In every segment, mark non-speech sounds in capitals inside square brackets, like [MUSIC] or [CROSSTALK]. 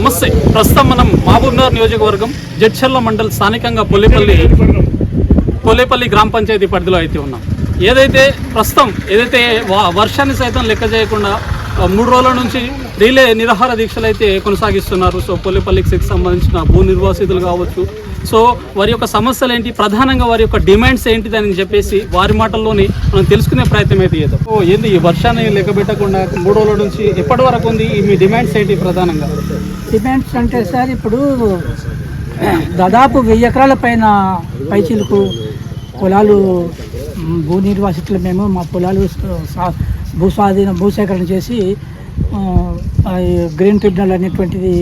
నమస్తే. ప్రస్తుతం మనం మహబూబ్నగర్ నియోజకవర్గం జడ్చర్ల మండల్ స్థానికంగా పొల్లిపల్లి పొల్లిపల్లి గ్రామ పంచాయతీ పరిధిలో అయితే ఉన్నాం. ఏదైతే ప్రస్తుతం ఏదైతే వా- వర్షాన్ని సైతం లెక్క చేయకుండా మూడు రోజుల నుంచి రీలే నిరాహార దీక్షలు అయితే కొనసాగిస్తున్నారు. సో పొల్లిపల్లికి సంబంధించిన భూ నిర్వాసితులు కావచ్చు. సో వారి యొక్క సమస్యలు ఏంటి? ప్రధానంగా వారి యొక్క డిమాండ్స్ ఏంటిది అని చెప్పేసి వారి మాటల్లోని మనం తెలుసుకునే ప్రయత్నం అయితే చేద్దాం. ఓ ఏంది ఈ వర్షాన్ని లెక్క పెట్టకుండా మూడు రోజుల నుంచి ఎప్పటి వరకు ఉంది? మీ డిమాండ్స్ ఏంటి ప్రధానంగా? డిమాండ్స్ అంటే సార్ ఇప్పుడు దాదాపు వెయ్యి ఎకరాల పైన పైచిలకు పొలాలు భూ నిర్వాసితులు మేము మా పొలాలు భూస్వాధీన భూ స్వాధీనం భూసేకరణ చేసి గ్రీన్ ట్రిబ్యునల్ అనేటువంటిది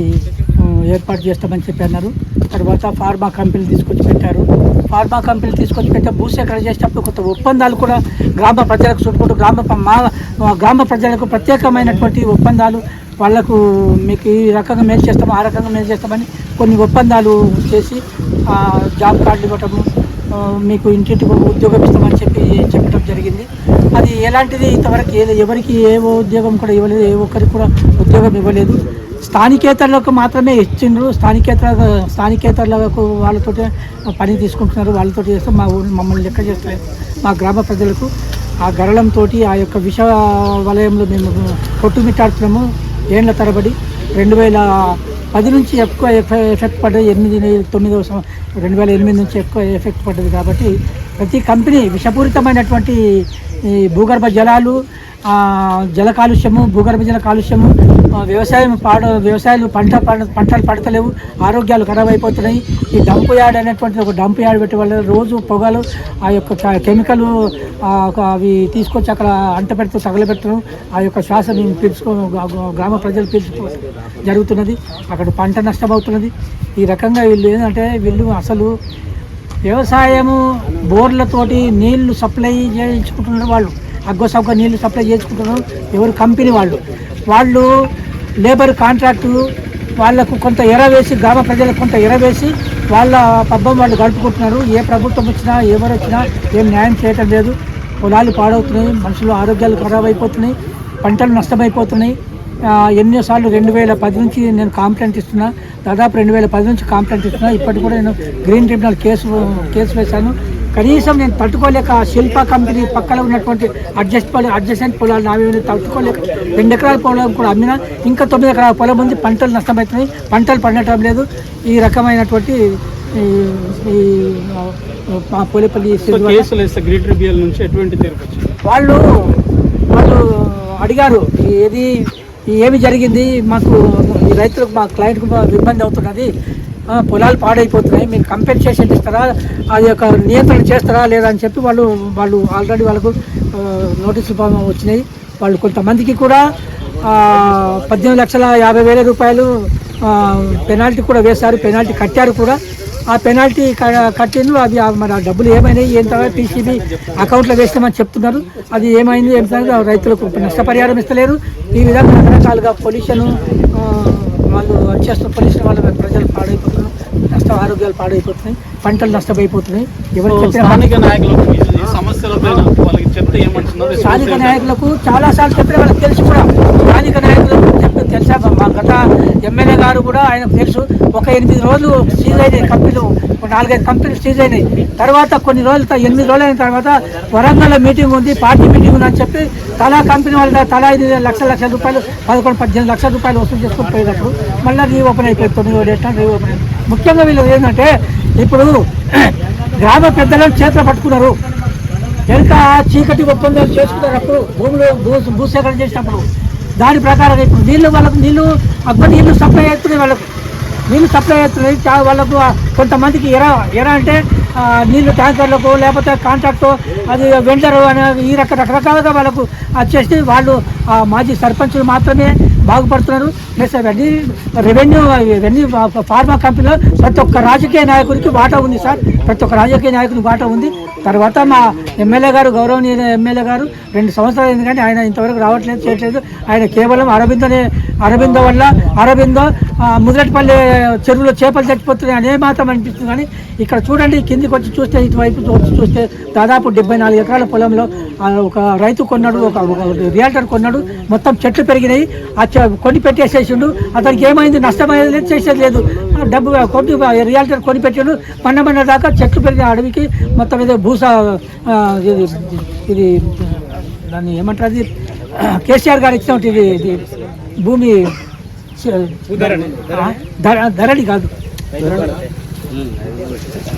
ఏర్పాటు చేస్తామని చెప్పి అన్నారు. తర్వాత ఫార్మా కంపెనీలు తీసుకొచ్చి పెట్టారు. ఫార్మా కంపెనీలు తీసుకొచ్చి పెట్టే భూసేకరణ చేసేటప్పుడు కొత్త ఒప్పందాలు కూడా గ్రామ ప్రజలకు చుట్టుకుంటూ గ్రామ మా గ్రామ ప్రజలకు ప్రత్యేకమైనటువంటి ఒప్పందాలు వాళ్ళకు మీకు ఈ రకంగా మేలు చేస్తాము ఆ రకంగా మేలు చేస్తామని కొన్ని ఒప్పందాలు చేసి ఆ, జాబ్ కార్డులు ఇవ్వటము మీకు ఇంటింటికి ఉద్యోగం ఇస్తామని చెప్పి చెప్పడం జరిగింది. అది ఎలాంటిది ఇంతవరకు ఏ ఎవరికి ఏ ఉద్యోగం కూడా ఇవ్వలేదు ఏ ఒక్కరికి కూడా ఉద్యోగం ఇవ్వలేదు. స్థానికేతరులకు మాత్రమే ఇచ్చిండ్రు. స్థానికేతర స్థానికేతరులకు వాళ్ళతో పని తీసుకుంటున్నారు. వాళ్ళతో చేస్తే మా ఊరు మమ్మల్ని లెక్క చేస్తలేదు. మా గ్రామ ప్రజలకు ఆ గరళంతో ఆ యొక్క విష వలయంలో మేము కొట్టుమిట్టాడుతున్నాము. ఏండ్ల తరబడి రెండు వేల పది నుంచి ఎక్కువ ఎఫెక్ట్ పడ్డది ఎనిమిది తొమ్మిదవ సంవ రెండు వేల ఎనిమిది నుంచి ఎక్కువ ఎఫెక్ట్ పడ్డది కాబట్టి ప్రతి కంపెనీ విషపూరితమైనటువంటి ఈ భూగర్భ జలాలు జల కాలుష్యము భూగర్భ జల కాలుష్యము వ్యవసాయం పాడ వ్యవసాయాలు పంట పంటలు పడతలేవు ఆరోగ్యాలు ఖరాబ్ అయిపోతున్నాయి. ఈ డంప్ యార్డ్ అనేటువంటి ఒక డంప్ యార్డ్ పెట్టే వల్ల రోజు పొగలు ఆ యొక్క క- కెమికల్ ఒక అవి తీసుకొచ్చి అక్కడ అంట పెడుతూ తగలబెట్టడం ఆ యొక్క శ్వాస మేము పీల్చుకో గ్రామ ప్రజలు పీల్చుకో జరుగుతున్నది. అక్కడ పంట నష్టమవుతున్నది. ఈ రకంగా వీళ్ళు ఏంటంటే వీళ్ళు అసలు వ్యవసాయము బోర్లతోటి నీళ్ళు సప్లై చేయించుకుంటున్నారు వాళ్ళు. అగ్గోసగ్గ నీళ్ళు సప్లై చేసుకుంటున్నారు ఎవరు కంపెనీ వాళ్ళు. వాళ్ళు లేబర్ కాంట్రాక్టు వాళ్ళకు కొంత ఎరవేసి గ్రామ ప్రజలకు కొంత ఎరవేసి వాళ్ళ పబ్బం వాళ్ళు గడుపుకుంటున్నారు. ఏ ప్రభుత్వం వచ్చినా ఎవరు వచ్చినా ఏం న్యాయం చేయటం లేదు. పొలాలు పాడవుతున్నాయి మనుషులు ఆరోగ్యాలు ఖరాబ్ అయిపోతున్నాయి పంటలు నష్టమైపోతున్నాయి. ఎన్నోసార్లు రెండు వేల పది నుంచి నేను కాంప్లైంట్ ఇస్తున్నా. దాదాపు రెండు వేల పది నుంచి కాంప్లైంట్ ఇస్తున్నా. ఇప్పటికి కూడా నేను గ్రీన్ ట్రిబ్యునల్ కేసు కేసు వేశాను. కనీసం నేను తట్టుకోలేక ఆ శిల్ప కంపెనీ పక్కన ఉన్నటువంటి అడ్జస్ట్ పొలం అడ్జస్టెంట్ పొలాలు నావి తట్టుకోలేక రెండు ఎకరాల పొలం కూడా అమ్మినా. ఇంకా తొమ్మిది ఎకరాల పొలం ఉంది. పంటలు నష్టమవుతున్నాయి. పంటలు పండటం లేదు. ఈ రకమైనటువంటి ఈ పోలేపల్లి వాళ్ళు వాళ్ళు అడిగారు ఏది ఏమి జరిగింది? మాకు ఈ రైతులకు మా క్లయింట్కు ఇబ్బంది అవుతున్నది పొలాలు పాడైపోతున్నాయి. మీకు కంపెన్సేషన్ ఇస్తారా? అది యొక్క నియంత్రణ చేస్తారా? లేదా అని చెప్పి వాళ్ళు వాళ్ళు ఆల్రెడీ వాళ్ళకు నోటీసులు వచ్చినాయి. వాళ్ళు కొంతమందికి కూడా పద్దెనిమిది లక్షల యాభై వేల రూపాయలు పెనాల్టీ కూడా వేశారు. పెనాల్టీ కట్టారు కూడా. ఆ పెనాల్టీ కట్టిండ్రు అది మరి ఆ డబ్బులు ఏమైనాయి ఏం తర్వాత పీసీబీ అకౌంట్లో వేస్తామని చెప్తున్నారు. అది ఏమైంది ఏం సంగతి రైతులకు నష్టపరిహారం ఇస్తలేరు. ఈ విధంగా రకరకాలుగా పొల్యూషన్ వాళ్ళు వచ్చేస్తున్న పొల్యూషన్ వల్ల ప్రజలు పాడైపోతున్నారు నష్ట ఆరోగ్యాలు పాడైపోతున్నాయి పంటలు నష్టమైపోతున్నాయి. ఎవరు స్థానిక నాయకులకు స్థానిక నాయకులకు చాలా సార్లు చెప్పిన వాళ్ళకి తెలుసు కూడా. స్థానిక నాయకులకు చెప్పి తెలుసా? మా గత ఎమ్మెల్యే గారు కూడా ఆయన తెలుసు. ఒక ఎనిమిది రోజులు సీజ్ అయినాయి కంపెనీలు. ఒక నాలుగైదు కంపెనీలు సీజ్ అయినాయి. తర్వాత కొన్ని రోజులు ఎనిమిది రోజులు అయిన తర్వాత వరంగల్లో మీటింగ్ ఉంది. పార్టీ మీటింగ్ ఉంది అని చెప్పి తలా కంపెనీ వాళ్ళ తలా ఐదు లక్షల లక్షల రూపాయలు పదకొండు పద్దెనిమిది లక్షల రూపాయలు వసూలు చేసుకొని పోయినప్పుడు మళ్ళీ రీ ఓపెన్ అయిపోయింది. తొమ్మిది డేట్ రీ ఓపెన్ ముఖ్యంగా వీళ్ళు ఏంటంటే ఇప్పుడు [CLEARS THROAT] గ్రామ పెద్దలను చేతులు పట్టుకున్నారు. వెనుక చీకటి ఒప్పందాలు చేసుకున్నప్పుడు భూమిలో భూ భూసేకరణ చేసినప్పుడు దాని ప్రకారం ఇప్పుడు నీళ్ళు వాళ్ళకు నీళ్ళు అబ్బ నీళ్ళు సప్లై అవుతున్నాయి వాళ్ళకు. నీళ్ళు సప్లై అవుతున్నాయి. వాళ్ళకు కొంతమందికి ఎరా ఎరా అంటే నీళ్ళు ట్యాంకర్లకు లేకపోతే కాంట్రాక్టు అది వెండరు అనే ఈ రక రకరకాలుగా వాళ్ళకు వచ్చేసి వాళ్ళు మాజీ సర్పంచులు మాత్రమే బాగుపడుతున్నారు. ప్లస్ అవన్నీ రెవెన్యూ ఇవన్నీ ఫార్మా కంపెనీలో ప్రతి ఒక్క రాజకీయ నాయకుడికి వాటా ఉంది సార్. ప్రతి ఒక్క రాజకీయ నాయకుడికి వాటా ఉంది. తర్వాత మా ఎమ్మెల్యే గారు గౌరవనీయ ఎమ్మెల్యే గారు రెండు సంవత్సరాలు అయింది కానీ ఆయన ఇంతవరకు రావట్లేదు చేయట్లేదు. ఆయన కేవలం అరవిందనే అరవిందో వల్ల అరబిందో ఆ, చెరువులో చేపలు చచ్చిపోతున్నాయి అనే మాత్రం అనిపిస్తుంది. కానీ ఇక్కడ చూడండి కిందికి వచ్చి చూస్తే ఇటువైపు వచ్చి చూస్తే దాదాపు డెబ్బై నాలుగు ఎకరాల పొలంలో ఒక రైతు కొన్నాడు ఒక రియాల్టర్ కొన్నాడు. మొత్తం చెట్లు పెరిగినాయి. ఆ చె- కొని పెట్టేసేసిండు. అతనికి ఏమైంది? నష్టమయ్యేది చేసేది లేదు. డబ్బు కొట్టి రియాల్టర్ కొని పెట్టాడు పన్న పన్న దాకా చెట్లు పెరిగిన అడవికి మొత్తం ఏదో భూస ఇది ఇది దాన్ని ఏమంటారు అది? కేసీఆర్ గారు ఇచ్చినట్టు ఇది ఇది భూమి ధరణి కాదు.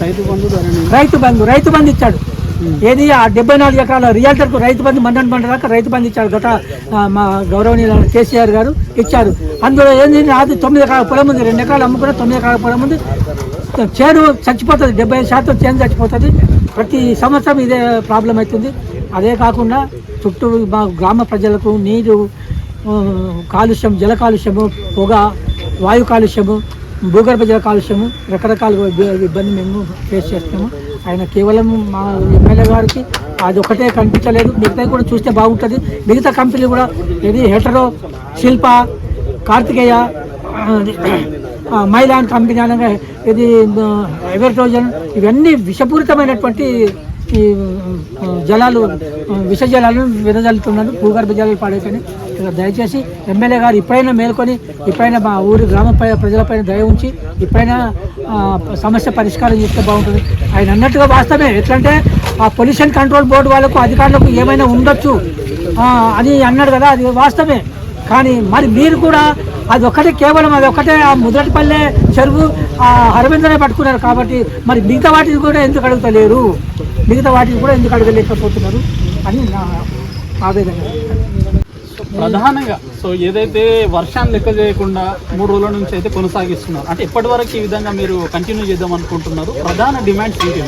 రైతు బంధు. రైతు బంధు రైతు బంధు ఇచ్చాడు. Hmm. ఏది? ఆ డెబ్బై నాలుగు ఎకరాల రియల్టర్కు రైతు బంధు మండలి మండలి దాకా రైతు బంధు ఇచ్చారు. గత మా గౌరవనీయులు కేసీఆర్ గారు ఇచ్చారు. అందులో ఏంది నాది తొమ్మిది ఎకరాల పొలం ఉంది. రెండు ఎకరాలు అమ్ముకున్న తొమ్మిది ఎకరాల పొలం ఉంది. చేను చచ్చిపోతుంది. డెబ్బై శాతం చేను చచ్చిపోతుంది. ప్రతి సంవత్సరం ఇదే ప్రాబ్లం అవుతుంది. అదే కాకుండా చుట్టూ మా గ్రామ ప్రజలకు నీరు కాలుష్యం జల కాలుష్యము పొగ వాయు కాలుష్యము భూగర్భ జల కాలుష్యము రకరకాల ఇబ్బంది మేము ఫేస్ చేస్తున్నాము. ఆయన కేవలం మా ఎమ్మెల్యే గారికి అది ఒకటే కనిపించలేదు. మిగతా కూడా చూస్తే బాగుంటుంది. మిగతా కంపెనీలు కూడా ఇది హెటరో శిల్ప కార్తికేయ మైలాన్ కంపెనీ అనగా ఇది ఎవర్టోజన్ ఇవన్నీ విషపూరితమైనటువంటి ఈ జలాలు విష జలాలను వెదజల్లుతున్నాడు భూగర్భ జలాలు పాడేసని దయచేసి ఎమ్మెల్యే గారు ఇప్పుడైనా మేల్కొని ఇప్పుడైనా మా ఊరి గ్రామ ప్రజలపైన దయ ఉంచి ఇప్పుడైనా సమస్య పరిష్కారం చేస్తే బాగుంటుంది. ఆయన అన్నట్టుగా వాస్తవమే. ఎట్లంటే ఆ పొల్యూషన్ కంట్రోల్ బోర్డు వాళ్ళకు అధికారులకు ఏమైనా ఉండొచ్చు. అని అన్నాడు కదా అది వాస్తవమే. కానీ మరి మీరు కూడా అది ఒక్కటే కేవలం అది ఒక్కటే ఆ ముద్రటిపల్లె చెరువు అరవిందనే పట్టుకున్నారు కాబట్టి మరి మిగతా వాటిని కూడా ఎందుకు అడుగుతలేరు? మిగతా వాటిని కూడా ఎందుకు అడగలేకపోతున్నారు అని నా ఆవేదన. ప్రధానంగా సో ఏదైతే వర్షాన్ని లెక్క చేయకుండా మూడు రోజుల నుంచి అయితే కొనసాగిస్తున్నారు అంటే ఎప్పటి వరకు ఈ విధంగా మీరు కంటిన్యూ చేద్దాం అనుకుంటున్నారు? ప్రధాన డిమాండ్స్ ఏంటి?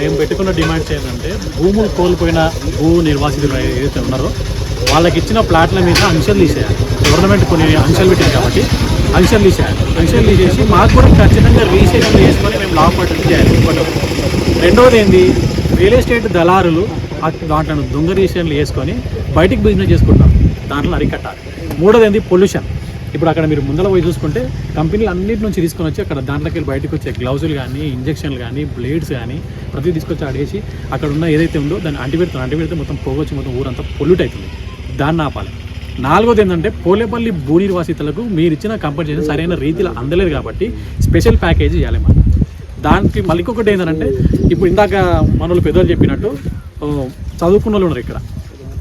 మేము పెట్టుకున్న డిమాండ్స్ ఏంటంటే భూములు కోల్పోయిన భూ నిర్వాసితులు ఏదైతే ఉన్నారో వాళ్ళకి ఇచ్చిన ప్లాట్ల మీద అంశాలు తీసేయాలి. గవర్నమెంట్ కొన్ని అంశాలు పెట్టింది కాబట్టి అంశాలు తీసేయాలి అంశాలు తీసేసి మాకు కూడా ఖచ్చితంగా రీసెషన్ చేసుకొని మేము లాభ చేయాలి ఒకటి. రెండవది ఏంది? రియల్ ఎస్టేట్ దళారులు దాంట్లో దొంగ రిజిస్ట్రేషన్లు వేసుకొని బయటికి బిజినెస్ చేసుకుంటాం. దాంట్లో అరికట్టాలి. మూడోది ఏంది? పొల్యూషన్ ఇప్పుడు అక్కడ మీరు ముందర పోయి చూసుకుంటే కంపెనీలు అన్నిటి నుంచి తీసుకొని వచ్చి అక్కడ దాంట్లోకి వెళ్ళి బయటకు వచ్చే గ్లౌజులు కానీ ఇంజక్షన్లు కానీ బ్లేడ్స్ కానీ ప్రతి తీసుకొచ్చి ఆడేసి అక్కడ ఉన్న ఏదైతే ఉందో దాన్ని అంటిపెడుతుంది అంటిపెడితే మొత్తం పోగొచ్చి మొత్తం ఊరంతా పొల్యూట్ అవుతుంది. దాన్ని ఆపాలి. నాలుగోది ఏంటంటే పోలేపల్లి భూ నిర్వాసితులకు మీరు ఇచ్చిన కంపెన్సేషన్ సరైన రీతిలో అందలేదు కాబట్టి స్పెషల్ ప్యాకేజీ ఇవ్వాలి మనం. దానికి మళ్ళీ ఇంకొకటి ఏంటంటే ఇప్పుడు ఇందాక మనోళ్ళు పెద్దలు చెప్పినట్టు చదువుకున్న వాళ్ళు ఉన్నారు ఇక్కడ.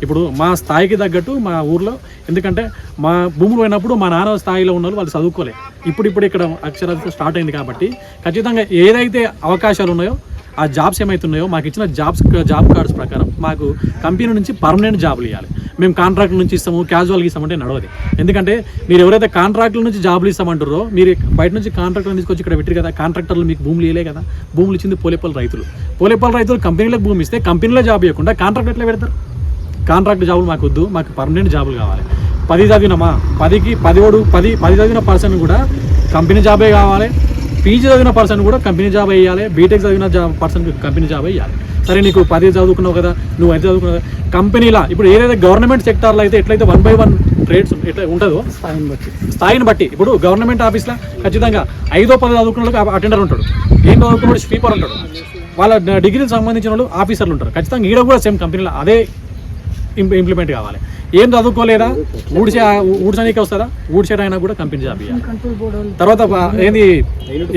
ఇప్పుడు మా స్థాయికి తగ్గట్టు మా ఊర్లో ఎందుకంటే మా భూములు పోయినప్పుడు మా నాన్న స్థాయిలో ఉన్న వాళ్ళు చదువుకోలే. ఇప్పుడు ఇప్పుడు ఇక్కడ అక్షరాలు స్టార్ట్ అయింది కాబట్టి ఖచ్చితంగా ఏదైతే అవకాశాలు ఉన్నాయో ఆ జాబ్స్ ఏమైతున్నాయో మాకు ఇచ్చిన జాబ్స్ జాబ్ కార్డ్స్ ప్రకారం మాకు కంపెనీ నుంచి పర్మనెంట్ జాబ్లు ఇవ్వాలి మేము కాంట్రాక్ట్ నుంచి ఇస్తాము క్యాజువల్గా ఇస్తామంటే నడవదు. ఎందుకంటే మీరు ఎవరైతే కాంట్రాక్ట్ల నుంచి జాబ్లు ఇస్తామంటారో మీరు బయట నుంచి కాంట్రాక్టర్ తీసుకొచ్చి ఇక్కడ పెట్టారు కదా కాంట్రాక్టర్లు మీకు భూములు ఇవ్వలే కదా. భూములు ఇచ్చింది పోలేపల్లి రైతులు. పోలేపల్లి రైతులు కంపెనీలకు భూమి ఇస్తే కంపెనీలో జాబ్ ఇవ్వకుండా కాంట్రాక్ట్ ఎట్లా పెడతారు? కాంట్రాక్ట్ జాబులు మాకు వద్దు మాకు పర్మనెంట్ జాబులు కావాలి. పది చదివినమా? పదికి పదివాడు పది పది చదివిన పర్సన్ కూడా కంపెనీ జాబే కావాలి. పీజీ చదివిన పర్సన్ కూడా కంపెనీ జాబ్ వేయాలి బీటెక్ చదివిన జాబ్ పర్సన్ కంపెనీ జాబ్ వేయాలి. సరే నీకు పది చదువుకున్నావు కదా నువ్వు అయితే చదువుకున్నావు కదా కంపెనీలా ఇప్పుడు ఏదైతే గవర్నమెంట్ సెక్టార్లో అయితే ఎట్లయితే వన్ బై వన్ రేట్స్ ఎట్లా ఉంటుందో స్థాయిని బట్టి. స్థాయిని బట్టి. ఇప్పుడు గవర్నమెంట్ ఆఫీస్లో ఖచ్చితంగా ఐదో పది చదువుకున్న వాళ్ళకి అటెండర్ ఉంటాడు. ఏం చదువుకున్నాడు? స్వీపర్ ఉంటాడు. వాళ్ళ డిగ్రీకి సంబంధించిన వాళ్ళు ఆఫీసర్లు ఉంటారు. ఖచ్చితంగా ఈడ కూడా సేమ్ కంపెనీలో అదే ఇంప్- ఇంప్లిమెంట్ కావాలి. ఏం చదువుకోలేదా? ఊడిచే ఊడ్చడానికి వస్తారా? ఊడ్చేటైనా కూడా కంపెనీ జాబ్ ఇవ్వాలి తర్వాత ఏంది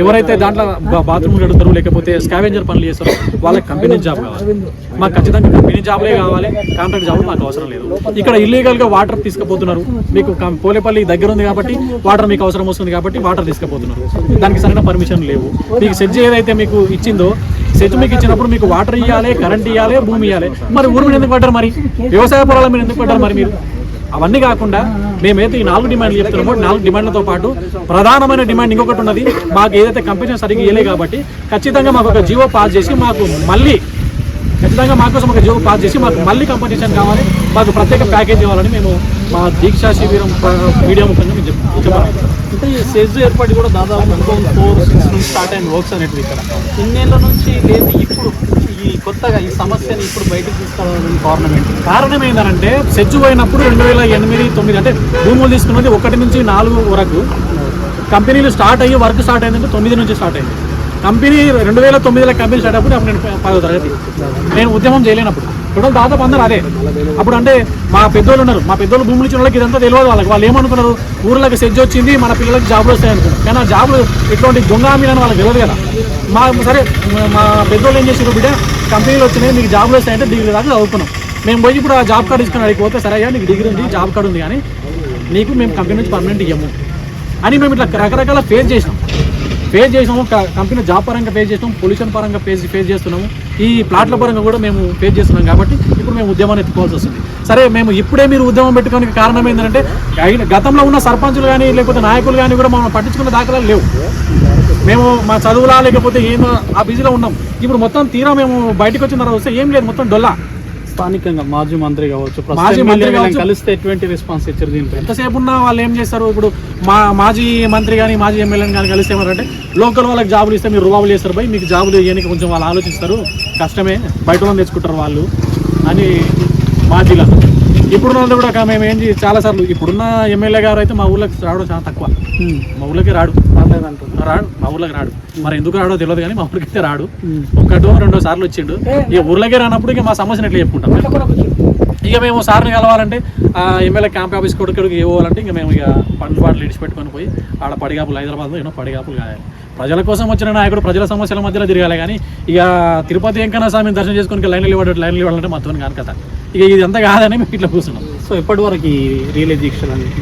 ఎవరైతే దాంట్లో బాత్రూమ్ నడుతారు లేకపోతే స్కావెంజర్ పనులు చేస్తారో వాళ్ళకి కంపెనీ జాబ్ కావాలి. మాకు ఖచ్చితంగా కంపెనీ జాబ్లే కావాలి కాంట్రాక్ట్ జాబ్ మాకు అవసరం లేదు. ఇక్కడ ఇల్లీగల్గా వాటర్ తీసుకుపోతున్నారు. మీకు పోలేపల్లి దగ్గర ఉంది కాబట్టి వాటర్ మీకు అవసరం వస్తుంది కాబట్టి వాటర్ తీసుకుపోతున్నారు. దానికి సరైన పర్మిషన్ లేవు. మీకు సెడ్జ్ ఏదైతే మీకు ఇచ్చిందో సెజ్ మీకు ఇచ్చినప్పుడు మీకు వాటర్ ఇవ్వాలి కరెంట్ ఇవ్వాలి భూమి ఇవ్వాలి మరి ఊరు మీద ఎందుకు పడ్డారు మరి? వ్యవసాయ పొలాల మీద ఎందుకు పడ్డారు మరి మీరు? అవన్నీ కాకుండా మేమైతే ఈ నాలుగు డిమాండ్లు చెప్తున్నామో. నాలుగు డిమాండ్లతో పాటు ప్రధానమైన డిమాండ్ ఇంకొకటి ఉన్నది. మాకు ఏదైతే కంపెనీ సరిగ్గా ఇవ్వలే కాబట్టి ఖచ్చితంగా మాకు ఒక జీవో పాస్ చేసి మాకు మళ్ళీ ఖచ్చితంగా మాకోసం ఒక జీవో పాస్ చేసి మాకు మళ్ళీ కంపెనీషన్ కావాలి. మాకు ప్రత్యేక ప్యాకేజ్ ఇవ్వాలని మేము మా దీక్షా శిబిరం మీడియా ముఖ్యంగా మేము చెప్పాలి. అంటే ఈ సెజ్ ఏర్పాటు కూడా దాదాపు థౌసండ్ ఫోర్ సిక్స్ నుంచి స్టార్ట్ అయిన వర్క్స్ అనేటివి ఇక్కడ. ఇన్నేళ్ళ నుంచి లేదు ఇప్పుడు ఈ కొత్తగా ఈ సమస్యని ఇప్పుడు బయటకు తీసుకురావడం గవర్నమెంట్ కారణం ఏంటంటే సెజ్జు పోయినప్పుడు రెండు వేల ఎనిమిది తొమ్మిది అంటే భూములు తీసుకున్నది ఒకటి నుంచి నాలుగు వరకు కంపెనీలు స్టార్ట్ అయ్యి వర్క్ స్టార్ట్ అయిందంటే తొమ్మిది నుంచి స్టార్ట్ అయింది. కంపెనీ రెండు వేల తొమ్మిదిలో కంపెనీ స్టార్ట్ అప్పుడు అప్పుడు నేను పదో తరగతి. నేను ఉద్యమం చేయలేనప్పుడు. టోటల్ దాదాపు అందరూ అదే. అప్పుడు అంటే మా పెద్దోళ్ళు ఉన్నారు. మా పెద్దోళ్ళు భూములు ఇచ్చిన వాళ్ళకి ఇదంతా తెలియదు వాళ్ళకి. వాళ్ళు ఏమనుకున్నారు? ఊర్లోకి సెజ్ వచ్చింది మన పిల్లలకి జాబులు వస్తాయనుకున్నారు కానీ ఆ జాబులు ఇటువంటి దొంగ హామీలని వాళ్ళకి తెలియదు కదా. మా సరే మా పెద్దోళ్ళు ఏం చేసారు బిడ్డ? కంపెనీలు వచ్చినాయి మీకు జాబులు వస్తాయంటే డిగ్రీ దాకా చదువుకున్నాం. మేము పోయి ఇప్పుడు ఆ జాబ్ కార్డు తీసుకుని అడిగి పోతే సరే అయ్యా నీకు డిగ్రీ ఉంది జాబ్ కార్డు ఉంది కానీ నీకు మేము కంపెనీ నుంచి పర్మనెంట్ ఇవ్వము అని మేము ఇట్లా రకరకాల ఫేస్ చేసినాం. ఫేస్ చేసినాము కంపెనీ జాబ్ పరంగా ఫేస్ చేసినాం పొల్యూషన్ పరంగా ఫేస్ ఫేస్ చేస్తున్నాము. ఈ ప్లాట్ల పరంగా కూడా మేము ఫేస్ చేస్తున్నాం కాబట్టి ఇప్పుడు మేము ఉద్యమాన్ని ఎత్తుకోవాల్సి వస్తుంది. సరే మేము ఇప్పుడే మీరు ఉద్యమం పెట్టుకోవడానికి కారణం ఏంటంటే గతంలో ఉన్న సర్పంచులు కానీ లేకపోతే నాయకులు కానీ కూడా మనం పట్టించుకున్న దాఖలాలు లేవు. మేము మా చదువులా లేకపోతే ఏమో ఆ బిజీలో ఉన్నాం. ఇప్పుడు మొత్తం తీరా మేము బయటకు వచ్చిన తర్వాత వస్తే ఏం లేదు మొత్తం డొల్లా. స్థానికంగా మాజీ మంత్రి కావచ్చు మాజీ మంత్రి ఎమ్మెల్యే. కలిస్తే ఎటువంటి రెస్పాన్స్ ఇచ్చారు దీనిపై? ఎంతసేపు ఉన్నా వాళ్ళు ఏం చేస్తారు? ఇప్పుడు మా మాజీ మంత్రి కానీ మాజీ ఎమ్మెల్యేని కానీ కలిస్తే ఏమంటారంటే లోకల్ వాళ్ళకి జాబులు ఇస్తే మీరు రుబాబులు చేస్తారు భయ్ మీకు జాబులు ఇవ్వడానికి కొంచెం వాళ్ళు ఆలోచిస్తారు. కష్టమే బయట వాళ్ళని తెచ్చుకుంటారు వాళ్ళు అని మాజీలు అన్నారు. ఇప్పుడున్న వాళ్ళు కూడా మేము ఏం చే- చాలా సార్లు ఇప్పుడున్న ఎమ్మెల్యే గారు అయితే మా ఊర్లోకి రావడం చాలా తక్కువ. మా ఊర్లోకి రాడు. రాడు మా ఊర్లోకి రాడు. మరి ఎందుకు రాడో తెలియదు కానీ మా ఊరికి అయితే రాడు ఒకటో రెండో సార్లు వచ్చిండు. ఇక ఊర్లోకి రానప్పుడు ఇక మా సమస్యను ఎట్లా చెప్పుకుంటాం? ఇక మేము సార్ని కలవాలంటే ఎమ్మెల్యే క్యాంప్ ఆఫీస్ కొడుకుడికి ఇవ్వాలంటే ఇక మేము ఇక పండ్లు బాటలు ఇడిచి పెట్టుకొని పోయి ఆడ పడిగాపులు హైదరాబాద్లో ఎన్నో పడిగాపులు కాయాలి. ప్రజల కోసం వచ్చిన నాయకుడు ప్రజల సమస్యల మధ్యలో తిరగాలి కానీ ఇక తిరుపతి వెంకన్న స్వామిని దర్శనం చేసుకొని లైన్లు ఇవ్వడం లైన్లు ఇవ్వాలంటే మొత్తం కాని కథ. ఇక ఇది అంతా కాదని మేము ఇట్లా కూర్చున్నాం. సో ఎప్పటి వరకు ఈ రియలే దీక్షలు అనేది?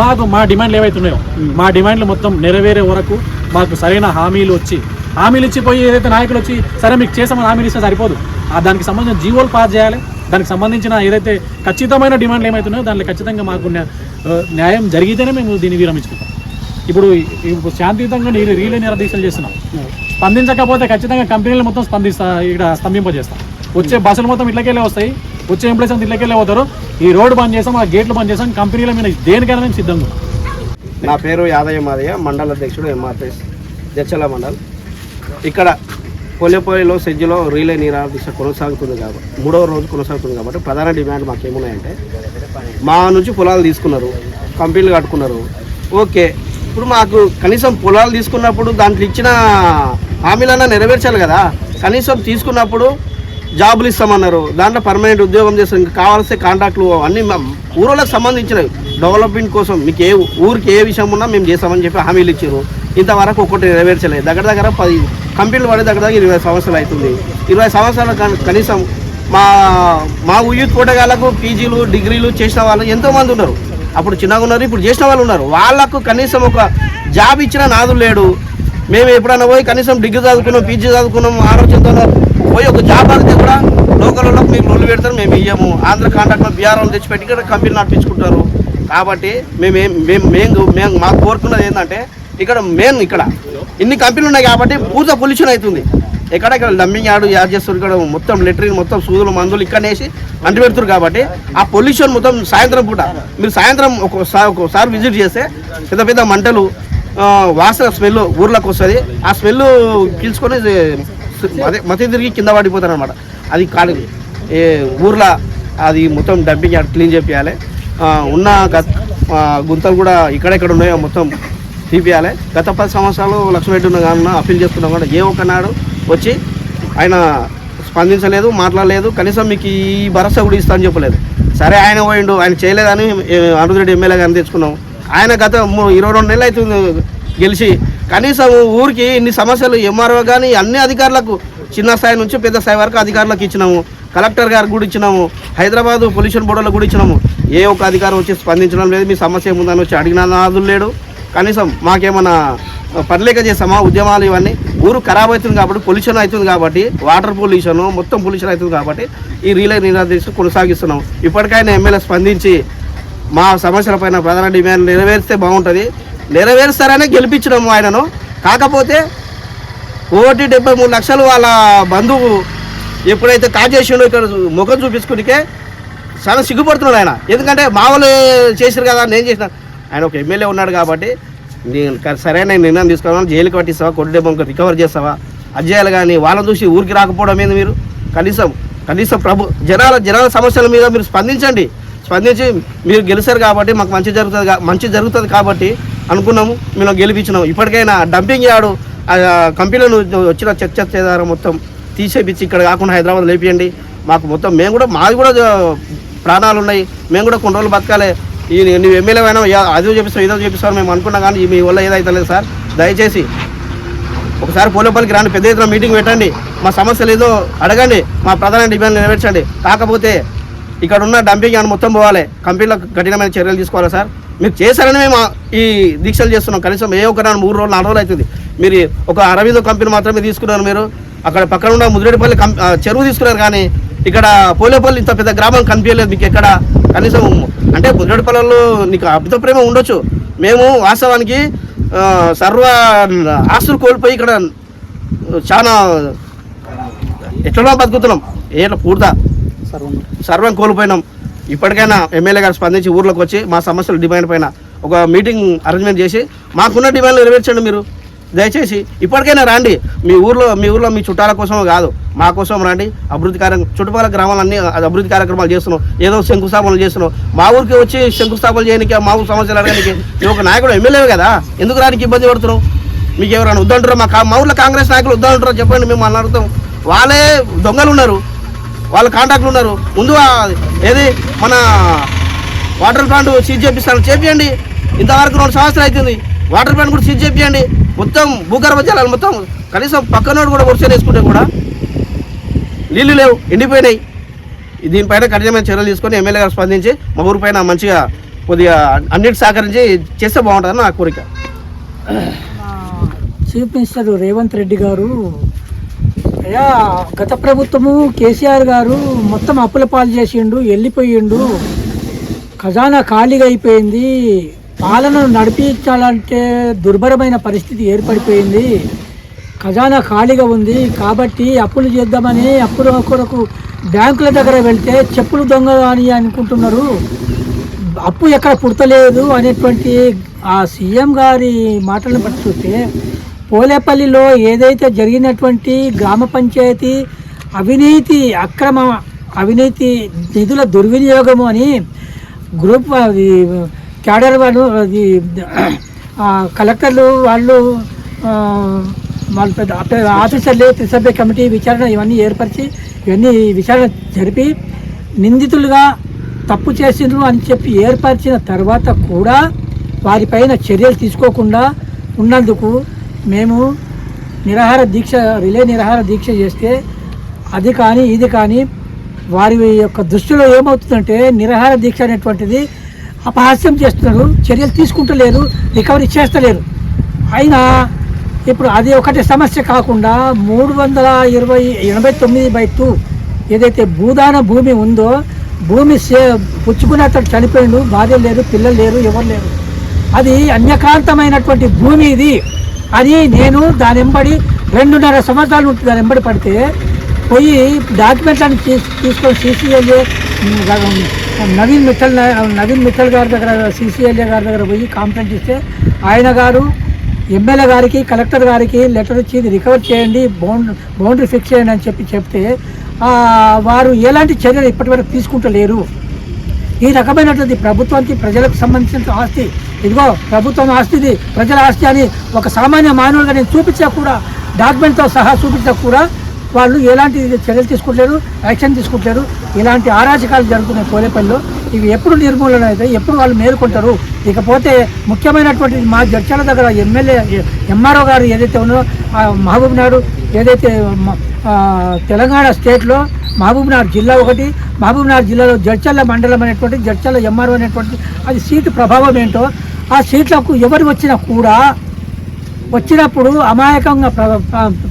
మాకు మా డిమాండ్లు ఏవైతే ఉన్నాయో మా డిమాండ్లు మొత్తం నెరవేరే వరకు మాకు సరైన హామీలు వచ్చి హామీలు ఇచ్చిపోయి ఏదైతే నాయకులు వచ్చి సరే మీకు చేసామని హామీలు ఇస్తే సరిపోదు. ఆ దానికి సంబంధించిన జీవోలు పాస్ చేయాలి. దానికి సంబంధించిన ఏదైతే ఖచ్చితమైన డిమాండ్లు ఏమవుతున్నాయో దాంట్లో ఖచ్చితంగా మాకు న్యాయం జరిగితేనే మేము దీన్ని విరమించుకుంటాం. ఇప్పుడు ఇప్పుడు శాంతియుతంగా నీ రీలే నిరదీక్షలు చేస్తున్నాం. స్పందించకపోతే ఖచ్చితంగా కంపెనీలు మొత్తం స్పందిస్తా ఇక్కడ స్తంభింపజేస్తాం. వచ్చే బస్సులు మొత్తం ఇట్లకెళ్ళే వస్తాయి. వచ్చే ఎంప్లాయీస్ అంతా ఇట్లకెళ్ళే పోతారు. ఈ రోడ్డు బంద్ చేస్తాం ఆ గేట్లు బంద్ చేస్తాం కంపెనీల మీద దేనికైనా మేము సిద్ధంగా నా పేరు యాదయ్య మాదయ్య మండల అధ్యక్షుడు ఎంఆర్పిఎస్ జచ్చల మండల్. ఇక్కడ కొల్లెపల్లిలో సెజ్జులో రీలే నీరాహార కొనసాగుతుంది కాబట్టి మూడవ రోజు కొనసాగుతుంది కాబట్టి ప్రధాన డిమాండ్ మాకు ఏమున్నాయంటే మా నుంచి పొలాలు తీసుకున్నారు కంపెనీలు కట్టుకున్నారు. ఓకే ఇప్పుడు మాకు కనీసం పొలాలు తీసుకున్నప్పుడు దాంట్లో ఇచ్చిన హామీలన్నా నెరవేర్చాలి కదా. కనీసం తీసుకున్నప్పుడు జాబులు ఇస్తామన్నారు. దాంట్లో పర్మనెంట్ ఉద్యోగం చేస్తాం ఇంకా కావాల్సిన కాంట్రాక్ట్లు అన్నీ మా ఊరోళ్ళకి సంబంధించినవి డెవలప్మెంట్ కోసం మీకు ఏ ఊరికి ఏ విషయం ఉన్నా మేము చేస్తామని చెప్పి హామీలు ఇచ్చారు. ఇంతవరకు ఒక్కటి నెరవేర్చలేదు. దగ్గర దగ్గర పది కంపెనీలు పడే దగ్గర దగ్గర ఇరవై సంవత్సరాలు అవుతుంది. ఇరవై సంవత్సరాల కనీసం మా మా ఉయ్యూత్ కోటగాళ్ళకు పీజీలు డిగ్రీలు చేసిన వాళ్ళు ఎంతోమంది ఉన్నారు. అప్పుడు చిన్నగా ఉన్నారు ఇప్పుడు చేసిన వాళ్ళు ఉన్నారు. వాళ్ళకు కనీసం ఒక జాబ్ ఇచ్చిన నాదు లేడు. మేము ఎప్పుడైనా పోయి కనీసం డిగ్రీ చదువుకున్నాం పీజీ చదువుకున్నాం ఆలోచనతో పోయి ఒక జాబ్ అంతే కూడా లోకల్ వాళ్ళకి మీకు లొల్లు పెడతారు మేము ఇయ్యము. ఆంధ్ర కాంట్రాక్ట్లో బీఆర్ తెచ్చిపెట్టి ఇక్కడ కంపెనీ నడిపించుకుంటారు. కాబట్టి మేము మేము మేము మేము మాకు కోరుకున్నది ఏంటంటే ఇక్కడ మెయిన్ ఇక్కడ ఇన్ని కంపెనీలు ఉన్నాయి కాబట్టి పూర్తి పొల్యూషన్ అవుతుంది. ఎక్కడ ఇక్కడ డంపింగ్ యార్డు యాడ్ చేస్తారు ఇక్కడ మొత్తం లెటరిన్ మొత్తం సూదులు మందులు ఇక్కడనేసి అంటి పెడుతున్నారు కాబట్టి ఆ పొల్యూషన్ మొత్తం సాయంత్రం పూట. మీరు సాయంత్రం ఒకసారి ఒకసారి విజిట్ చేస్తే పెద్ద పెద్ద మంటలు వాసన స్మెల్ ఊర్లోకి వస్తుంది. ఆ స్మెల్ పీల్చుకొని మత మతి తిరిగి కింద పడిపోతారు అనమాట అది కాదు. ఏ ఊర్లో అది మొత్తం డంపింగ్ యార్డ్ క్లీన్ చేపించాలి ఉన్న గత గుంతలు కూడా ఇక్కడెక్కడ ఉన్నాయో మొత్తం తీపియాలి గత పది సంవత్సరాలు లక్ష్మీరెడ్డి ఉన్న కానీ అప్పీల్ చేస్తున్నాం కూడా ఏ ఒక్కనాడు వచ్చి ఆయన స్పందించలేదు మాట్లాడలేదు కనీసం మీకు ఈ భరోసా కూడా ఇస్తా అని చెప్పలేదు. సరే ఆయన పోయిండు ఆయన చేయలేదని అనురెడ్డి ఎమ్మెల్యే గారిని తెచ్చుకున్నాం. ఆయన గత ఇరవై రెండు నెలలు అవుతుంది గెలిచి కనీసం ఊరికి ఇన్ని సమస్యలు ఎంఆర్ఓ కానీ అన్ని అధికారులకు చిన్న స్థాయి నుంచి పెద్ద స్థాయి వరకు అధికారులకు ఇచ్చినాము. కలెక్టర్ గారికి కూడా ఇచ్చినాము. హైదరాబాద్ పొల్యూషన్ బోర్డులో కూడా ఇచ్చినాము. ఏ ఒక్క అధికారం వచ్చి స్పందించడం లేదు. మీ సమస్య ఏముందని వచ్చి అడిగిన నాదులు లేడు. కనీసం మాకేమన్నా పర్లేక చేస్తామా ఉద్యమాలు ఇవన్నీ? ఊరు ఖరాబ్ అవుతుంది కాబట్టి పొల్యూషన్ అవుతుంది కాబట్టి వాటర్ పొల్యూషన్ మొత్తం పొల్యూషన్ అవుతుంది కాబట్టి ఈ రీలే నిరాదేశం కొనసాగిస్తున్నాం ఇప్పటికైనా ఎమ్మెల్యే స్పందించి మా సమస్యలపైన ప్రధాన డిమాండ్ నెరవేరిస్తే బాగుంటుంది. నెరవేరుస్తారనే గెలిపించినాము ఆయనను. కాకపోతే కోటి డెబ్బై మూడు లక్షలు వాళ్ళ బంధువు ఎప్పుడైతే కాజేసిండో ఇక్కడ ముఖం చూపించుకునికే చాలా సిగ్గుపడుతున్నాడు ఆయన. ఎందుకంటే మామూలు చేశారు కదా నేను చేసిన. ఆయన ఒక ఎమ్మెల్యే ఉన్నాడు కాబట్టి నేను సరైన నిర్ణయం తీసుకోవాలని జైలుకి పట్టిస్తావా? కొట్టే బొంక రికవర్ చేస్తావా? అది చేయాలి కానీ వాళ్ళని చూసి ఊరికి రాకపోవడం ఏంది మీరు? కనీసం కనీసం ప్రభు జనాల జనాల సమస్యల మీద మీరు స్పందించండి. స్పందించి మీరు గెలిచారు కాబట్టి మాకు మంచి జరుగుతుంది మంచి జరుగుతుంది కాబట్టి అనుకున్నాము మేము గెలిపించినాము. ఇప్పటికైనా డంపింగ్ యార్డు ఆ కంపెనీలో వచ్చిన చెక్ చెక్ మొత్తం తీసేపించి ఇక్కడ కాకుండా హైదరాబాద్ లేపియండి. మాకు మొత్తం మేము కూడా మాది కూడా ప్రాణాలు ఉన్నాయి. మేము కూడా కొన్ని రోజులు బతకాలి. ఈ నువ్వు ఎమ్మెల్యే అయినా యా- అదో చూపిస్తావు ఇదో చూపిస్తావు మేము అనుకున్నా కానీ మీ వల్ల ఏదైతే లేదు సార్. దయచేసి ఒకసారి పోలేపల్లికి రాండి పెద్ద ఎత్తున మీటింగ్ పెట్టండి. మా సమస్యలు ఏదో అడగండి మా ప్రధాన డిమాండ్ నెరవేర్చండి. కాకపోతే ఇక్కడ ఉన్న డంపింగ్ అని మొత్తం పోవాలి. కంపెనీలో కఠినమైన చర్యలు తీసుకోవాలి సార్. మీరు చేశారని మేము ఈ దీక్షలు చేస్తున్నాం. కనీసం ఏ ఒక్క నాడు మూడు రోజులు నాలుగు రోజులు అవుతుంది. మీరు ఒక అరవిందో కంపెనీ మాత్రమే తీసుకున్నారు మీరు. అక్కడ పక్కన ఉన్న ముదిరెడ్డిపల్లి చెరువు తీసుకున్నారు కానీ ఇక్కడ పోలేపల్లి ఇంత పెద్ద గ్రామం కనిపించలేదు. మీకు ఎక్కడ కనీసం అంటే ముదిరెడ్డిపల్లిలో నీకు అభిత ప్రేమ ఉండొచ్చు. మేము వాస్తవానికి సర్వ ఆస్తులు కోల్పోయి ఇక్కడ చాలా ఎట్లనో బతుకుతున్నాం. ఏట్లా పూర్తా? సర్వం కోల్పోయినాం. ఇప్పటికైనా ఎమ్మెల్యే గారు స్పందించి ఊర్లోకి వచ్చి మా సమస్యల డిమాండ్ పైన ఒక మీటింగ్ అరేంజ్మెంట్ చేసి మాకున్న డిమాండ్లు నెరవేర్చండి మీరు. దయచేసి ఇప్పటికైనా రండి. మీ ఊర్లో మీ ఊర్లో మీ చుట్టాల కోసం కాదు మా కోసం రండి. అభివృద్ధి కార్యక్రమం చుట్టుపక్కల గ్రామాలన్నీ అభివృద్ధి కార్యక్రమాలు చేస్తున్నాం. ఏదో శంకుస్థాపనలు చేస్తున్నాం. మా ఊరికి వచ్చి శంకుస్థాపన చేయడానికి మా ఊరు సమస్యలు అడగడానికి నువ్వు ఒక నాయకుడు ఎమ్మెల్యే కదా. ఎందుకు రానికి ఇబ్బంది పడుతున్నావు? మీకు ఎవరైనా వద్దంటారో? మా కా- మా ఊర్లో కాంగ్రెస్ నాయకులు వద్దంటారో? చెప్పండి మేము మన అడుగుతాం వాళ్ళే దొంగలు ఉన్నారు. వాళ్ళ కాంటాక్ట్లు ఉన్నారు. ముందు ఏది? మన వాటర్ ప్లాంట్ సీజ్ చేపిస్తాను. చేపియండి ఇంతవరకు రెండు సంవత్సరాలు అవుతుంది వాటర్ ప్లాంట్ కూడా సీజ్ చేపియండి. మొత్తం భూగర్భ జలాలు మొత్తం కనీసం పక్కనోడు కూడా వర్షాలు వేసుకుంటే కూడా నీళ్ళు లేవు ఎండిపోయినాయి. దీనిపైన కఠినమైన చర్యలు తీసుకొని ఎమ్మెల్యే గారు స్పందించి మా ఊరి పైన మంచిగా కొద్దిగా అన్నిటి సహకరించి చేస్తే బాగుంటుందని నా కోరిక. చీఫ్ మినిస్టర్ రేవంత్ రెడ్డి గారు అయ్యా గత ప్రభుత్వము కేసీఆర్ గారు మొత్తం అప్పుల పాలు చేసిండు వెళ్ళిపోయిండు ఖజానా ఖాళీగా అయిపోయింది. పాలనను నడిపించాలంటే దుర్భరమైన పరిస్థితి ఏర్పడిపోయింది. ఖజానా ఖాళీగా ఉంది కాబట్టి అప్పులు చేద్దామని అప్పుల కొరకు బ్యాంకుల దగ్గర వెళ్తే చెప్పులు దొంగ అని అనుకుంటున్నారు. అప్పు ఎక్కడ పుడతలేదు అనేటువంటి ఆ సీఎం గారి మాటలను బట్టి చూస్తే పోలేపల్లిలో ఏదైతే జరిగినటువంటి గ్రామ పంచాయతీ అవినీతి అక్రమ అవినీతి నిధుల దుర్వినియోగము అని గ్రూప్ అది క్యాడర్ వాళ్ళు అది కలెక్టర్లు వాళ్ళు వాళ్ళ వాళ్ళు పెద్ద పెద్ద ఆఫీసర్లు త్రిసభ్య కమిటీ విచారణ ఇవన్నీ ఏర్పరిచి ఇవన్నీ విచారణ జరిపి నిందితులుగా తప్పు చేసిండ్రు అని చెప్పి ఏర్పరిచిన తర్వాత కూడా వారిపైన చర్యలు తీసుకోకుండా ఉన్నందుకు మేము నిరాహార దీక్ష రిలే నిరాహార దీక్ష చేస్తే అది కానీ ఇది కానీ వారి యొక్క దృష్టిలో ఏమవుతుందంటే నిరాహార దీక్ష అనేటువంటిది అపహాస్యం చేస్తున్నారు చర్యలు తీసుకుంటలేరు రికవరీ చేస్తలేరు. అయినా ఇప్పుడు అది ఒకటి సమస్య కాకుండా మూడు వందల ఇరవై ఎనభై తొమ్మిది బై టూ ఏదైతే భూదాన భూమి ఉందో భూమి సే పుచ్చుకుని అతడు చనిపోయిండు భార్య లేరు పిల్లలు లేరు ఎవరు లేరు. అది అన్యకాంతమైనటువంటి భూమి ఇది. అది నేను దాని వెంబడి రెండున్నర సంవత్సరాలు ఉంటుంది దాని వెంబడి పడితే పోయి డాక్యుమెంట్లను తీస్- తీసుకొని సీసీఎల్ఏ నవీన్ మిట్టల్ నవీన్ మిట్టల్ గారి దగ్గర సీసీఎల్ఏ గారి దగ్గర పోయి కంప్లైంట్ ఇస్తే ఆయన గారు ఎమ్మెల్యే గారికి కలెక్టర్ గారికి లెటర్ ఇచ్చి ఇది రికవర్ చేయండి బౌండ్ బౌండరీ ఫిక్స్ చేయండి అని చెప్పి చెప్తే వారు ఎలాంటి చర్యలు ఇప్పటివరకు తీసుకుంటలేరు. ఈ రకమైనటువంటి ప్రభుత్వానికి ప్రజలకు సంబంధించిన ఆస్తి. ఇదిగో ప్రభుత్వం ఆస్తిది ప్రజల ఆస్తి అని ఒక సామాన్య మానవుడిగా నేను చూపించా కూడా డాక్యుమెంట్తో సహా చూపించా కూడా వాళ్ళు ఎలాంటి చర్యలు తీసుకుంటారు యాక్షన్ తీసుకుంటారు ఇలాంటి అరాచకాలు జరుగుతున్నాయి పోలేపల్లిలో. ఇవి ఎప్పుడు నిర్మూలన అవుతాయి ఎప్పుడు వాళ్ళు మేలుకుంటారు? ఇకపోతే ముఖ్యమైనటువంటి మా జడ్చాల దగ్గర ఎమ్మెల్యే ఎంఆర్ఓ గారు ఏదైతే ఉన్నో మహబూబ్ నాయుడు ఏదైతే తెలంగాణ స్టేట్లో మహబూబ్ నాయుడు జిల్లా ఒకటి మహబూబ్నగర్ జిల్లాలో జడ్చల్ల మండలం అనేటువంటి జడ్చల్ల ఎంఆర్ఓ అనేటువంటి అది సీటు ప్రభావం ఏంటో ఆ సీట్లకు ఎవరు వచ్చినా కూడా వచ్చినప్పుడు అమాయకంగా ప్ర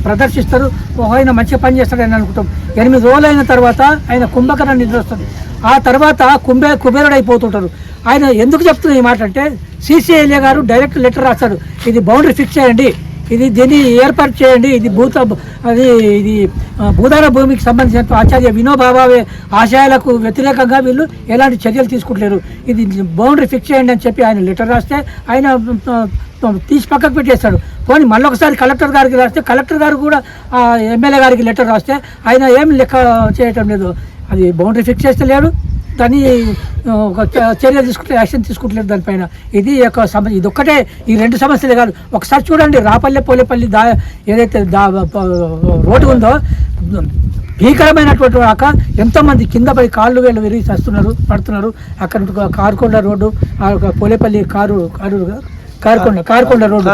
ప్రదర్శిస్తారు. ఒక ఆయన మంచిగా పని చేస్తాడని అనుకుంటాం. ఎనిమిది రోజులు అయిన తర్వాత ఆయన కుంభకరణ నిద్ర వస్తుంది. ఆ తర్వాత కుంభే కుబేరుడు అయిపోతుంటారు ఆయన ఎందుకు చెప్తున్న ఈ మాట అంటే సీసీఎల్ఏ గారు డైరెక్ట్ లెటర్ రాస్తాడు ఇది బౌండరీ ఫిక్స్ చేయండి. ఇది దీన్ని ఏర్పాటు చేయండి. ఇది భూత అది ఇది ఆ, భూదాన భూమికి సంబంధించిన ఆచార్య వినోబాబావే ఆశయాలకు వ్యతిరేకంగా వీళ్ళు ఎలాంటి చర్యలు తీసుకుంటలేరు. ఇది బౌండరీ ఫిక్స్ చేయండి అని చెప్పి ఆయన లెటర్ రాస్తే ఆయన తీసి పక్కకు పెట్టేస్తాడు. పోనీ మళ్ళీ ఒకసారి కలెక్టర్ గారికి రాస్తే కలెక్టర్ గారు కూడా ఎమ్మెల్యే గారికి లెటర్ రాస్తే ఆయన ఏం లెక్క చేయటం లేదు. అది బౌండరీ ఫిక్స్ చేస్తే లేడు. దాన్ని ఒక చర్య తీసుకుంటే యాక్షన్ తీసుకుంటలేదు దానిపైన. ఇది ఒక సమస్య ఇది ఒక్కటే ఈ రెండు సమస్యలే కాదు. ఒకసారి చూడండి రాపల్లె పోలేపల్లి దా ఏదైతే దా రోడ్డు ఉందో భీకరమైనటువంటి రాక ఎంతోమంది కింద పడి కాళ్ళు వేళ్ళు విరిగి చస్తున్నారు పడుతున్నారు. అక్కడ కారుకొండ రోడ్డు పోలేపల్లి కారు కారు కారుకొండ కారుకొండ రోడ్డు.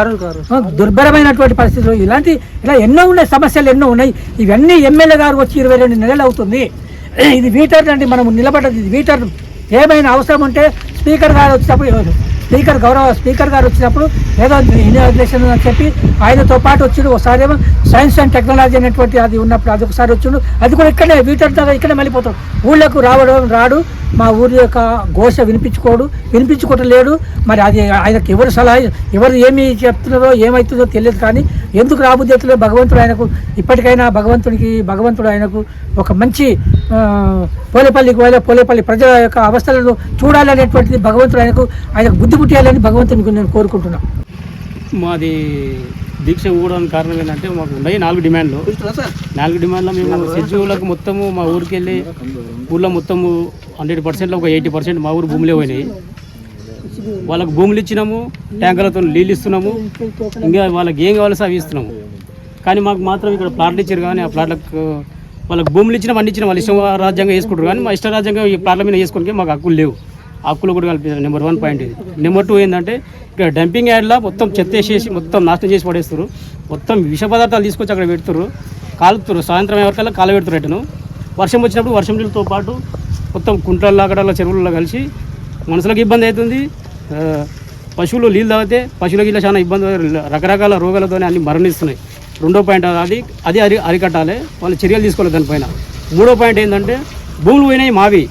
దుర్భరమైనటువంటి పరిస్థితులు. ఇలాంటి ఇలా ఎన్నో ఉన్నాయి సమస్యలు ఎన్నో ఉన్నాయి. ఇవన్నీ ఎమ్మెల్యే గారు వచ్చి ఇరవై రెండు నెలలు అవుతుంది. ఇది వీటర్ అంటే మనం నిలబడ్డది ఇది వీటర్ ఏమైనా అవసరం ఉంటే స్పీకర్ గారు వచ్చినప్పుడు స్పీకర్ గౌరవ స్పీకర్ గారు వచ్చినప్పుడు ఏదో ఇన్వెస్టిగేషన్ అని చెప్పి ఆయనతో పాటు వచ్చిండు. ఒకసారి ఏమో సైన్స్ అండ్ టెక్నాలజీ అనేటువంటి అది ఉన్నప్పుడు అది ఒకసారి వచ్చిండు. అది కూడా ఇక్కడే వీటర్ దగ్గర ఇక్కడే వెళ్ళిపోతాం ఊళ్ళకు రావడం రాడు. మా ఊరి యొక్క ఘోష వినిపించుకోడు. వినిపించుకోవటం లేడు మరి అది ఆయనకు ఎవరు సలహా ఎవరు ఏమి చెప్తున్నారో ఏమవుతుందో తెలియదు కానీ ఎందుకు రాబుద్ది అవుతుందో భగవంతుడు ఆయనకు ఇప్పటికైనా భగవంతుడికి భగవంతుడు ఆయనకు ఒక మంచి పోలేపల్లికి పోలే పోలేపల్లి ప్రజల యొక్క అవస్థలను చూడాలనేటువంటిది భగవంతుడు ఆయనకు ఆయనకు బుద్ధి పుట్టియాలని భగవంతునికి నేను కోరుకుంటున్నాను. మాది దీక్ష ఊడడానికి కారణం ఏంటంటే మాకు ఉన్నాయి నాలుగు డిమాండ్లు. నాలుగు డిమాండ్లో మేము సెజ్జులకు మొత్తము మా ఊరికి వెళ్ళి ఊళ్ళో మొత్తము హండ్రెడ్ పర్సెంట్లో ఒక ఎయిటీ పర్సెంట్ మా ఊరు భూములే పోయినాయి. వాళ్ళకు భూములు ఇచ్చినాము ట్యాంకర్లతో నీళ్ళు ఇస్తున్నాము. ఇంకా వాళ్ళకి ఏం కావాలో అవి ఇస్తున్నాము. కానీ మాకు మాత్రం ఇక్కడ ప్లాట్లు ఇచ్చారు కానీ ఆ ప్లాట్లకు వాళ్ళకి భూములు ఇచ్చిన అన్ని ఇచ్చిన. వాళ్ళు ఇష్టం రాజ్యాంగం వేసుకుంటారు కానీ మా ఇష్ట రాజ్యాంగం ఈ ప్లాట్ల మీద వేసుకోవడానికి మాకు హక్కులు లేవు. హక్కులు కూడా కల్పించారు నెంబర్ వన్ పాయింట్ ఇది. నెంబర్ టూ ఏంటంటే ఇక్కడ డంపింగ్ యార్డ్లో మొత్తం చెత్త వేసేసి మొత్తం నాశనం చేసి పడేస్తారు మొత్తం విష పదార్థాలు తీసుకొచ్చి అక్కడ పెడుతున్నారు. కాలుతున్నారు. సాయంత్రం ఎవరికల్లా కాలు పెడుతున్నారు ఎటను వర్షం వచ్చినప్పుడు వర్షం నీళ్ళతో పాటు మొత్తం కుంటల్లో అక్కడ చెరువుల్లో కలిసి మనుషులకు ఇబ్బంది అవుతుంది. పశువులు నీళ్ళు తాగితే పశువులకి ఇలా చాలా ఇబ్బంది రకరకాల రోగాలతోనే అన్ని మరణిస్తున్నాయి. రెండో పాయింట్ అది అది అరి అరికట్టాలి. వాళ్ళు చర్యలు తీసుకోవాలి దానిపైన. మూడో పాయింట్ ఏంటంటే భూములు పోయినాయి మావి.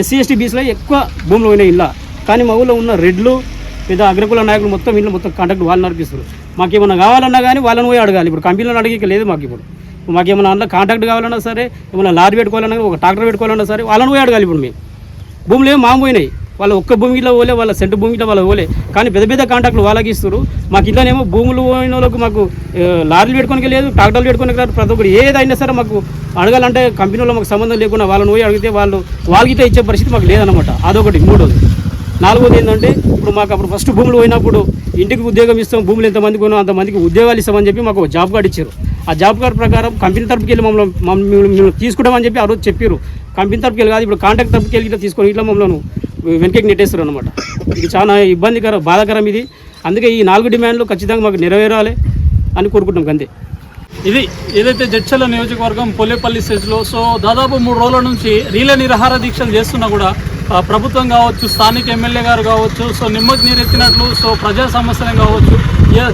ఎస్సీ ఎస్టీ బీసీలో ఎక్కువ భూములు పోయినాయి ఇళ్ళ కానీ మా ఊళ్ళో ఉన్న రెడ్లు పెద్ద అగ్రకుల నాయకులు మొత్తం ఇల్లు మొత్తం కాంటాక్ట్ వాళ్ళు నడిపిస్తారు మాకేమన్నా కావాలన్నా కానీ వాళ్ళని పోయి అడగాలి. ఇప్పుడు కంపెనీలను అడిగి లేదు మాకు ఇప్పుడు. మాకు అందులో కాంటాక్ట్ కావాలన్నా సరే ఏమైనా లారీ పెట్టుకోవాలన్నా ఒక ట్రాక్టర్ పెట్టుకోవాలన్నా సరే వాళ్ళని పోయి అడగాలి ఇప్పుడు మేము. భూములు ఏమి మాము పోయినాయి. వాళ్ళ ఒక్క భూమిలో పోలే వాళ్ళ సెంటు భూమిలో వాళ్ళ పోలే. కానీ పెద్ద పెద్ద కాంట్రాక్టులు వాళ్ళకి ఇస్తారు మాకు ఇట్లానేమో భూములు పోయిన వాళ్ళకు మాకు లారీలు పెట్టుకోనికి లేదు ట్రాక్టర్లు పెట్టుకోనికి లేదు. ప్రతి ఒక్కరు ఏదైనా సరే మాకు అడగాలంటే కంపెనీ మాకు సంబంధం లేకుండా వాళ్ళని పోయి అడిగితే వాళ్ళు వాళ్ళకి ఇచ్చే పరిస్థితి మాకు లేదనమాట అదొకటి. మూడోది. నాలుగోది ఏంటంటే ఇప్పుడు మాకు అప్పుడు ఫస్ట్ భూములు పోయినప్పుడు ఇంటికి ఉద్యోగం ఇస్తాం భూములు ఎంతమందికి కొనో అంతమందికి ఉద్యోగాలు ఇస్తామని చెప్పి మాకు ఒక జాబ్ కార్డు ఇచ్చారు ఆ జాబ్ కార్డు ప్రకారం కంపెనీ తరపుకి వెళ్ళి మమ్మల్ని మమ్మల్ని మేము తీసుకుంటామని చెప్పి ఆ రోజు చెప్పారు కంపెనీ తరపుకి వెళ్ళి కాదు ఇప్పుడు కాంట్రాక్ట్ తరపుకి వెళ్ళి ఇట్లా తీసుకొని ఇట్లా మమ్మల్ని వెనకకి నెట్టేస్తారు అనమాట ఇది చాలా ఇబ్బందికర బాధాకరం ఇది. అందుకే ఈ నాలుగు డిమాండ్లు ఖచ్చితంగా మాకు నెరవేరాలి అని కోరుకుంటున్నాం అంతే ఇది ఏదైతే జడ్చల నియోజకవర్గం పొల్లేపల్లి స్టేజ్లో సో దాదాపు మూడు రోజుల నుంచి రీల నిరహార దీక్షలు చేస్తున్నా కూడా ప్రభుత్వం కావచ్చు స్థానిక ఎమ్మెల్యే గారు కావచ్చు సో నిమ్మకి నీరెత్తినట్లు సో ప్రజా సమస్యలు కావచ్చు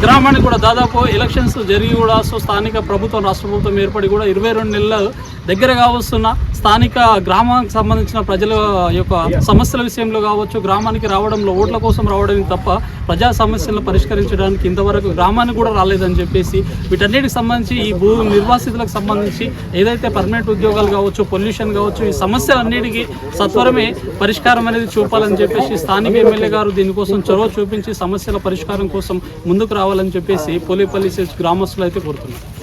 గ్రామానికి కూడా దాదాపు ఎలక్షన్స్ జరిగి కూడా సో స్థానిక ప్రభుత్వం రాష్ట్ర ప్రభుత్వం ఏర్పడి కూడా ఇరవై రెండు నెలలు దగ్గర కావస్తున్న స్థానిక గ్రామానికి సంబంధించిన ప్రజల యొక్క సమస్యల విషయంలో కావచ్చు గ్రామానికి రావడంలో ఓట్ల కోసం రావడం తప్ప ప్రజా సమస్యలను పరిష్కరించడానికి ఇంతవరకు గ్రామానికి కూడా రాలేదని చెప్పేసి వీటన్నిటికి సంబంధించి ఈ భూ నిర్వాసితులకు సంబంధించి ఏదైతే పర్మనెంట్ ఉద్యోగాలు కావచ్చు పొల్యూషన్ కావచ్చు ఈ సమస్యలన్నిటికీ సత్వరమే పరిష్కారం అనేది చూపాలని చెప్పేసి స్థానిక ఎమ్మెల్యే గారు దీనికోసం చొరవ చూపించి సమస్యల పరిష్కారం కోసం ముందుకు రావాలని చెప్పేసి పోలీపల్లి గ్రామస్తులు అయితే కోరుతున్నారు.